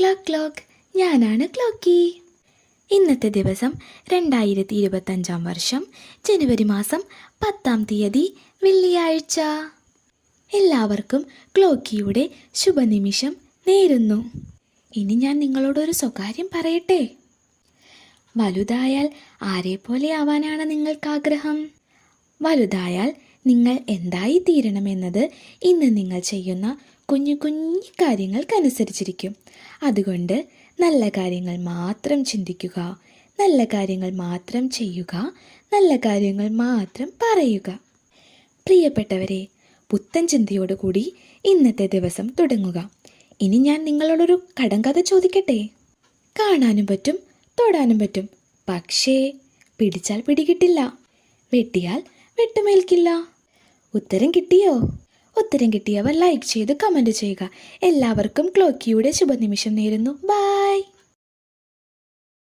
Clock clock ഞാനാണ് ക്ലോക്കി. ഇന്നത്തെ ദിവസം രണ്ടായിരത്തി ഇരുപത്തഞ്ചാം വർഷം ജനുവരി മാസം പത്താം തീയതി വെള്ളിയാഴ്ച. എല്ലാവർക്കും ക്ലോക്കിയുടെ ശുഭനിമിഷം നേരുന്നു. ഇനി ഞാൻ നിങ്ങളോടൊരു സ്വകാര്യം പറയട്ടെ? വലുതായാൽ ആരെ പോലെ ആവാനാണ് നിങ്ങൾക്ക് ആഗ്രഹം വലുതായാൽ നിങ്ങൾ എന്തായി തീരണമെന്നത് ഇന്ന് നിങ്ങൾ ചെയ്യുന്ന കുഞ്ഞു കുഞ്ഞു കാര്യങ്ങൾക്കനുസരിച്ചിരിക്കും. അതുകൊണ്ട് നല്ല കാര്യങ്ങൾ മാത്രം ചിന്തിക്കുക നല്ല കാര്യങ്ങൾ മാത്രം ചെയ്യുക നല്ല കാര്യങ്ങൾ മാത്രം പറയുക. പ്രിയപ്പെട്ടവരെ പുത്തൻ ചിന്തയോടുകൂടി ഇന്നത്തെ ദിവസം തുടങ്ങുക. ഇനി ഞാൻ നിങ്ങളോടൊരു കടങ്കഥ ചോദിക്കട്ടെ? കാണാനും പറ്റും തൊടാനും പറ്റും. പക്ഷേ പിടിച്ചാൽ പിടികിട്ടില്ല. വെട്ടിയാൽ വെട്ടുമേൽക്കില്ല. ഉത്തരം കിട്ടിയോ? ഉത്തരം കിട്ടിയവർ ലൈക്ക് ചെയ്ത് കമന്റ് ചെയ്യുക. എല്ലാവർക്കും ക്ലോക്കിയുടെ ശുഭനിമിഷം നേരുന്നു. ബൈ